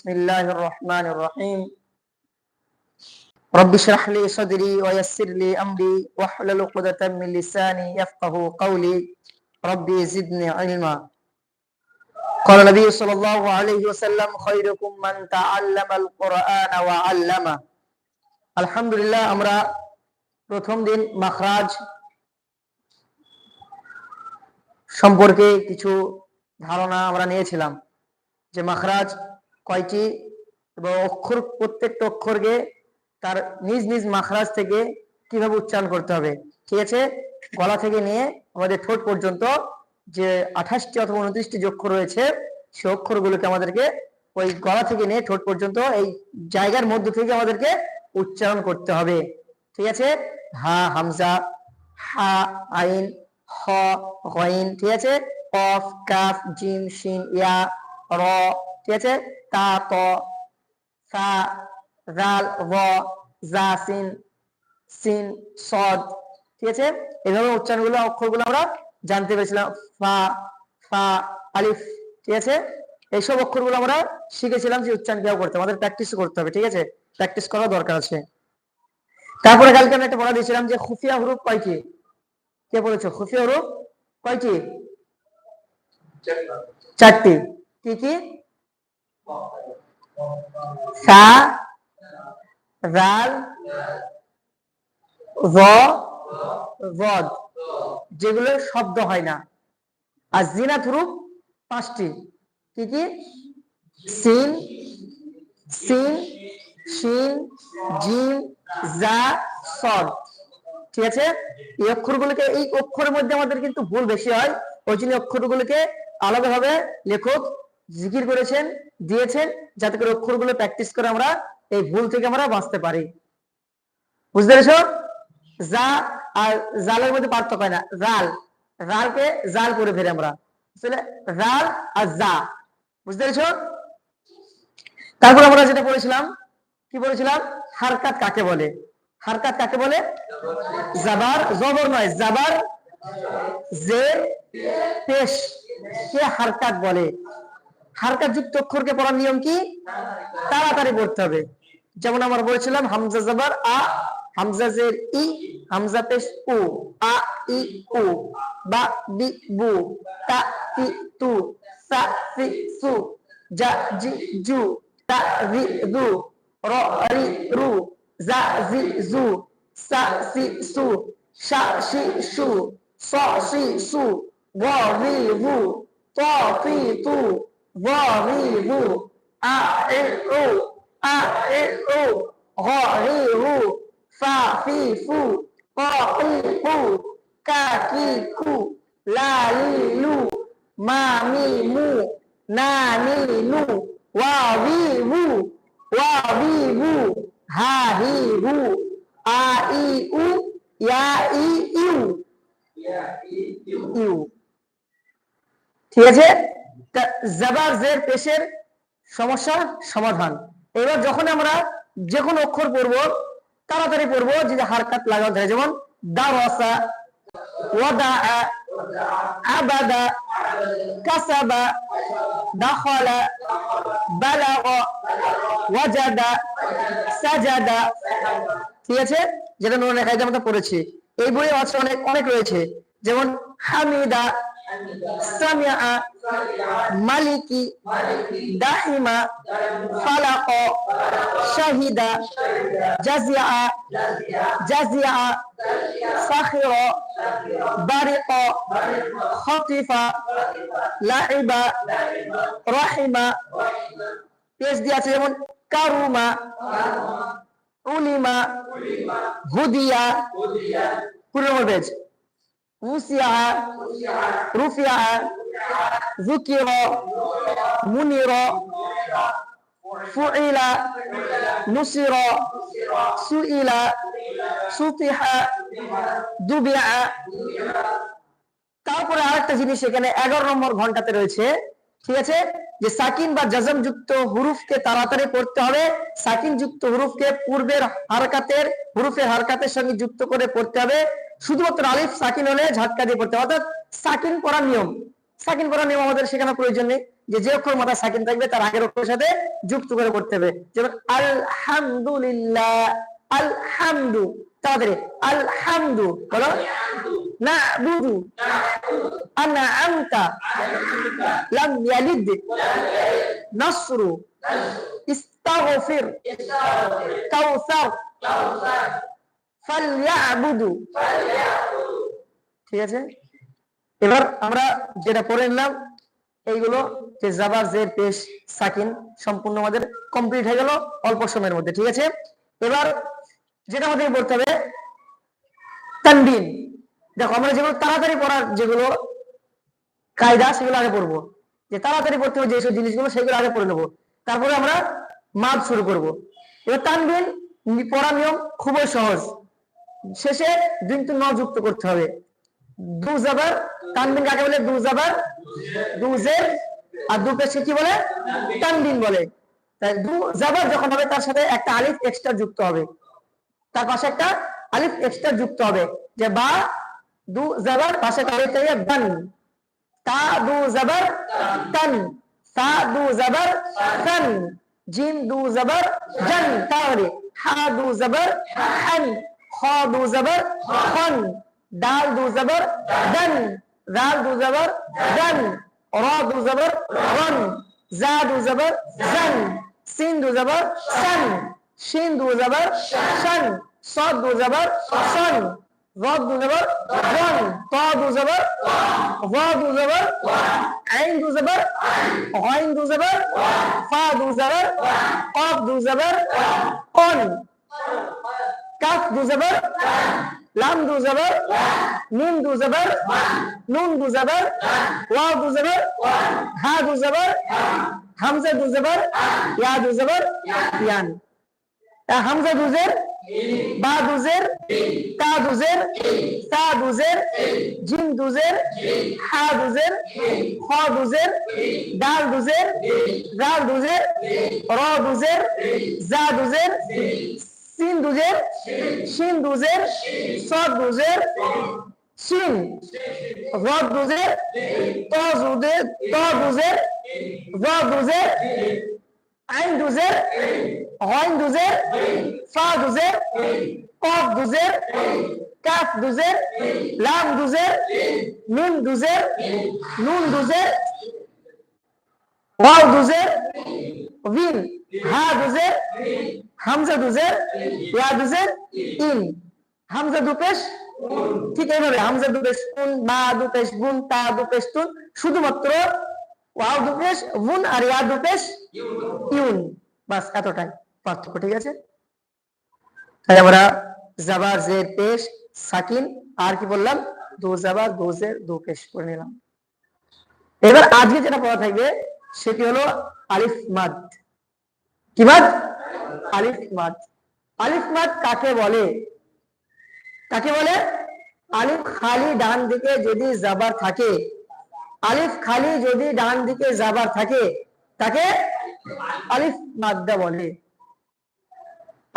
بسم الله الرحمن الرحيم رب اشرح لي صدري ويسر لي أمري واحلل عقدة من لساني يفقه قولي ربي زدني علما قال النبي صلى الله عليه وسلم خيركم من تعلم القرآن وعلمه الحمد لله আমরা প্রথম দিন মাখরাজ সম্পর্কে কিছু ধারণা আমরা নিয়েছিলাম যে মাখরাজ কয়টি এবং অক্ষর, প্রত্যেকটা অক্ষরকে তার নিজ নিজ মাখরাজ থেকে কীভাবে উচ্চারণ করতে হবে? ঠিক আছে? গলা থেকে নিয়ে আমাদের ঠোঁট পর্যন্ত যে আঠাশটি অথবা উনত্রিশটি অক্ষর রয়েছে, সে অক্ষরগুলোকে আমাদেরকে ওই গলা থেকে নিয়ে ঠোঁট পর্যন্ত এই জায়গার মধ্য থেকে আমাদেরকে উচ্চারণ করতে হবে। ঠিক আছে? হা, হামজা, হা, আইন, হ ঠিক আছে? কফ, কাফ, জিম শিন ইয়া, র, ঠিক আছে? তা সা জাল র জা, সিন সিন, সদ, ঠিক আছে? এভাবে উচ্চারণগুলো, অক্ষরগুলো আমরা জানতে পেরেছিলাম। ফা ফা, আলিফ, ঠিক আছে? এইসব অক্ষরগুলো আমরা শিখেছিলাম যে উচ্চারণ কীভাবে করতে আমাদের প্র্যাকটিস করতে হবে, ঠিক আছে? প্র্যাকটিস করা দরকার আছে। তারপরে কালকে আমি একটা পড়া দিয়েছিলাম যে খুফিয়া হরুফ কয়টি কে? বলেছ খুফিয়া হরুফ কয়টি চারটি। কি কি? সা, রাল রদ, যেগুলো শব্দ হয় না। আর জিনাত হরুফ পাঁচটি। কি কি? সিন সিন, শিন জিম জা, সদ। ঠিক আছে? এই অক্ষরগুলোকে, এই অক্ষরের মধ্যে আমাদের কিন্তু ভুল বেশি হয়। ওই জন্য অক্ষরগুলোকে আলাদাভাবে লেখক জিকির করেছেন, দিয়েছেন যাতে করে অক্ষরগুলো প্র্যাকটিস করে আমরা এই ভুল থেকে আমরা বাঁচতে পারি। বুঝতে পেরেছ? যা আর জালের মধ্যে পার্থক্য হয় না। জাল রালকে জাল করে ফেলে আমরা। বুঝলে রাল আর জা বুঝতে পেরেছ? তারপর আমরা যেটা পড়েছিলাম, কি বলেছিলাম? হারকাত কাকে বলে? হারকাত কাকে বলে? জাবার, জবর নয়, জাবার যে পেশ, কে হারকাত বলে? হারকাত যুক্ত অক্ষরকে পড়ার নিয়ম কি? তাড়াতাড়ি পড়তে হবে। যেমন আমরা বলেছিলাম, হামজা জাবার আ, হামজা জের ই, হামজা পেশ উ, আ, ই, উ, বা, বি, বু, তা তি তু, সা, সি, সু, জা, জি, জু, তা, রি, রু, র, রি, রু, জা, জি, জু, সা, সি, সু শা শি সু, স, সি, সু, গ, রি, রু, ত, ফি, তু নু ওয়া বি বু ওয়া বি বু হা হি হু আ ই উ ইয়া ই ইউ ঠিক আছে? জাবার জের পেশের সমস্যা সমাধান। এবার যখন আমরা যে কোনো অক্ষর পড়ব, তাড়াতাড়ি পড়ব যে হারকাত লাগাতে হয় যেমন দারসা ওয়াদা আবাদা, কাসাবা, দাখালা, বালাগা, ওয়াজাদা, সাজাদা। ঠিক আছে? যেটা নুন লেখা যেমন পড়েছি। এই বইয়ে আছে অনেক অনেক রয়েছে। যেমন হামিদা সামিয়া মালিকি দাহিমা ফালাক শাহিদা জাজিয়া জাজিয়া সাখির বারিক খতিফা লাইবা রাহিমা পেজ দিয়ে আছে যেমন কারুমা উলিমা হুদিয়া পুরো নম্বর পেজ উসিয়া রুফিয়া ذكر منر فعل نصر سئل سطح দুবিয়া তারপরে আরেকটা জিনিস এখানে এগারো নম্বর ঘন্টাতে রয়েছে ঠিক আছে যে সাকিন বা জাজম যুক্ত হুরুফকে তাড়াতাড়ি পড়তে হবে সাকিন যুক্ত হুরুফকে পূর্বের হারকাতের হুরুফের হারকাতের সঙ্গে যুক্ত করে পড়তে হবে শুধুমাত্র আলিফ, সাকিন হলে ঝাটকা দিয়ে পড়তে অর্থাৎ সাকিন পড়ার নিয়ম। সাকিন পড়ার নিয়ম আমাদের শেখানোর প্রয়োজন নেই যে যে অক্ষর মাথা সাকিন থাকবে তার আগের অক্ষরের সাথে যুক্ত করে করতে হবে। যেমন আলহামদুলিল্লাহ, আলহামদু, তাড়াতাড়ি, আলহামদু, বলো। না, বুধু। আনা আমতা লাম ইয়ালিদ, নাসরু, ইস্তাগফির, কাউসার। ফালইয়াবুদু ঠিক আছে? এবার আমরা যেটা পড়ে নিলাম, এইগুলো যে জাবার জের, পেশ, সাকিন সম্পূর্ণ আমাদের কমপ্লিট হয়ে গেল অল্প সময়ের মধ্যে, ঠিক আছে? এবার যেটা আমাদের পড়তে হবে, তানবিন। দেখো, আমরা যেগুলো তাড়াতাড়ি পড়ার যেগুলো কায়দা, সেগুলো আগে পড়ব। যে তাড়াতাড়ি পড়তে হবে যেসব জিনিসগুলো, সেগুলো আগে পড়ে নেব। তারপরে আমরা মাদ শুরু করব। এবার তানবিন পড়ার নিয়ম খুবই সহজ। শেষে কিন্তু ন যুক্ত করতে হবে। দু জাবার তানবিন কাকে বলে? দু জাবার দু জের আর দু পেশে কি বলে? তানবিন বলে। তাই দু জাবার যখন হবে, তার সাথে একটা আলিফ এক্সট্রা যুক্ত হবে। তার পাশে একটা আলিফ এক্সট্রা যুক্ত হবে। যে বা, দু জাবার পাশে আলিফ বান তা, দু জাবার তান। সা, দু জাবার সান। জিম দু জাবার জান। তাহলে হা, দু জাবার হান। খ দু জাবার খন দাল দু জাবার দান রাল দু জাবার দান র দু জাবার রন জা দু জাবার জান সিন দু জাবার সান শিন দু জাবার শান صاد দু জাবার সন ضاد দু জাবার রন ত দু জাবার ظا দু জাবার আইন দু জাবার غين দু জাবার ফা দু জাবার قاف দু জাবার قن কাফ দু জাবার লাম দু জাবার নুন দু জাবার নুন দু জাবার ওয়াও দু জাবার হা দু জাবার হামজা দু জাবার ইয়া দু জাবার ইয়ান তা হামজা দুজের বা দুজের তা দুজের তা দুজের জিম দুজের হা দুজের খ দুজের ডাল দুজের রাল দুজের র দুজের জা দুজের সিন দুজের শিন দুজের সদ দুজের শিন রদ দুজের ত দুজের ত দুজের জ দুজের আইন দুজের গইন দুজের ফা দুজের কফ দুজের কাফ দুজের লাম দুজের নুন দুজের নুন দুজের ওয়াও দুজের বিন হা দুজের, হামজা দুজের ইয়া দুজের, ইন। হামজা দুপেশ ঠিক এইভাবে, হামজা দুপেশ উন বা দুপেশ বুন তা দুপেশ তুন, শুধুমাত্র ওয়াও দুপেশ বুন আর ইয়া দুপেশ ইউন। বাস এতটাই পার্থক্য, ঠিক আছে? তাহলে আমরা জাবার জের পেশ, সাকিন, আর কি বললাম? দু জাবার, দু জের, দু পেশ করে নিলাম। এবার আজকে যেটা পড়া থাকবে, সেটি হলো কি মাদ? কাকে বলে? কাকে বলে? আলিফ খালি ডান দিকে যদি জাবার থাকে। আলিফ খালি যদি ডান দিকে জাবার থাকে, তাকে আলিফ মাদ্দা বলে।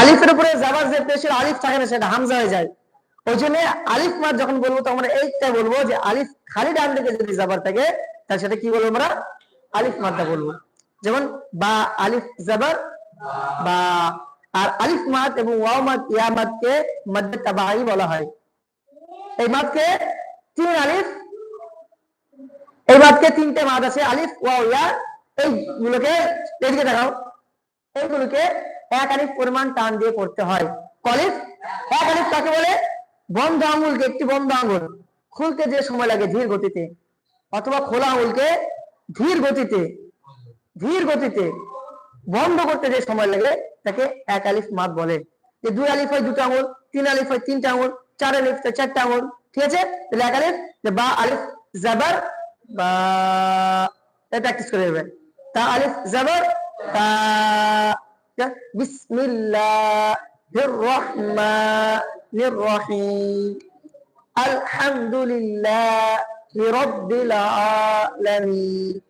আলিফের উপরে জাবার যে পেশের আলিফ থাকে না, সেটা হামজা হয়ে যায়। ওই জন্য আলিফ মাদ যখন বলব, তখন এইটা বলব যে, আলিফ খালি ডান দিকে যদি জাবার থাকে, তাহলে সেটা কি বলব আমরা? আলিফ মাদ্দা বলব। যেমন বা আলিফ জাবার, বা আর আলিফ মাদ এবং ওয়াও মাদ, ইয়া মাদকে মধ্যে তাবাই বলা হয়। এই মাদকে তিন আলিফ, এই মাদকে তিনটে মাদ আছে, আলিফ, ওয়াও, ইয়া। এইগুলোকে এদিকে দেখাও। এইগুলোকে এক আলিফ পরিমাণ টান দিয়ে পড়তে হয়। কলিফ, এক আলিফ কাকে বলে? বন্ধ আঙুলকে, একটি বন্ধ আঙুল। খুলতে যে সময় লাগে ধীর গতিতে, অথবা খোলা আঙুলকে ধীর গতিতে। ধীর গতিতে বন্ধ করতে যে সময় লাগে, তাকে এক আলিফ মাদ বলে। যে দুই আলিফ হয় দুটো আঙুল, তিন আলিফ হয় তিনটা আঙুল, চার আলিফ হয় চারটা আঙুল, ঠিক আছে? তাহলে এক আলিফ, যে বা আলিফ জাবার, বা প্র্যাকটিস করে দেবে তা আলিফ জাবার, তা বিসমিল্লাহির রহমানির রহিম আলহামদুলিল্লাহি রাব্বিল আলামিন।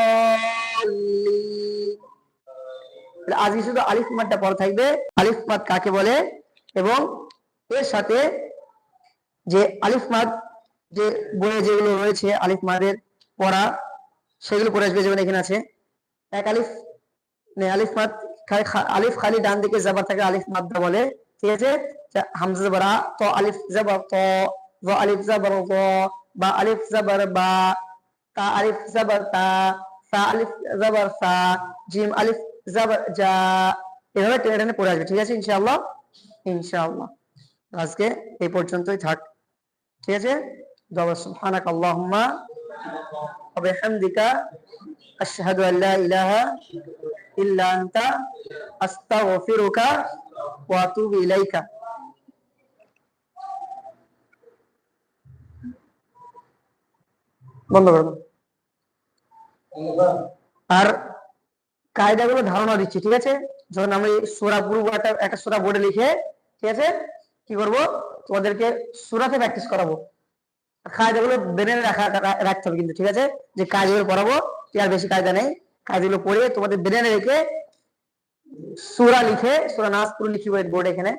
আজকে শুধু আলিফ মাদটা পড়া থাকবে। আলিফ মাদ কাকে বলে? এবং এর সাথে যে আলিফ মাদ যে বইয়ে যেগুলো রয়েছে, আলিফ মাদের পড়া, সেগুলো পড়ে আসবে যেমন এখানে আছে। এক আলিফ আলিফ মাদ আলিফ খালি ডান দিকে জাবার থাকে, আলিফ মাদ্দা বলে। ঠিক আছে? হামজা জাবার ত আলিফ জাবার ত আলিফ জাবার বা আলিফ জাবার বা, তা আলিফ জাবার তা সা আলিফ জাবার সা জিম আলিফ এভাবে টেনে পড়ে আসবে। ঠিক আছে, ইনশাআল্লাহ? ইনশাআল্লাহ। আজকে এই পর্যন্তই থাক। ঠিক আছে? সুবহানাক আল্লাহুম্মা ওয়া বিহামদিকা আশহাদু আল লা ইলাহা ইল্লা আনতা আস্তাগফিরুকা ওয়া আতুবু ইলাইকা। বন্ধ করে। দাও। আর কায়দাগুলো ধারণা দিচ্ছি, ঠিক আছে? যখন আমি সোরা পুরো একটা একটা সোরা বোর্ডে লিখে, ঠিক আছে? কি করব? তোমাদেরকে সুরাতে প্র্যাকটিস করাবো। কায়দাগুলো বেনে রাখা রাখতে হবে কিন্তু, ঠিক আছে? যে কাজগুলো পড়াবো আর বেশি কায়দা নেই। কাজগুলো পড়ে তোমাদের বেনে রেখে সুরা লিখে, সুরা নাচ পুরো লিখিব বোর্ড এখানে।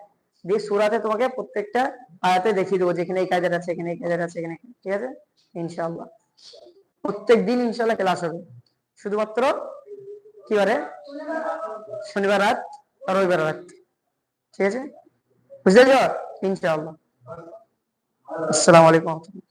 দিয়ে সুরাতে তোমাকে প্রত্যেকটা আয়াতে দেখিয়ে দেবো যেখানে এই কায়দাটা আছে, এখানে এই কায়দাটা আছে, এখানে ঠিক আছে? ইনশাআল্লাহ। প্রত্যেক দিন ইনশাআল্লাহ ক্লাস হবে। শুধুমাত্র কি বারে শনিবার রাত আর রবিবার রাত। ঠিক আছে? বুঝতে পেরেছ? ইনশাআল্লাহ। আসসালামু আলাইকুম ওয়া রাহমাতুল্লাহ।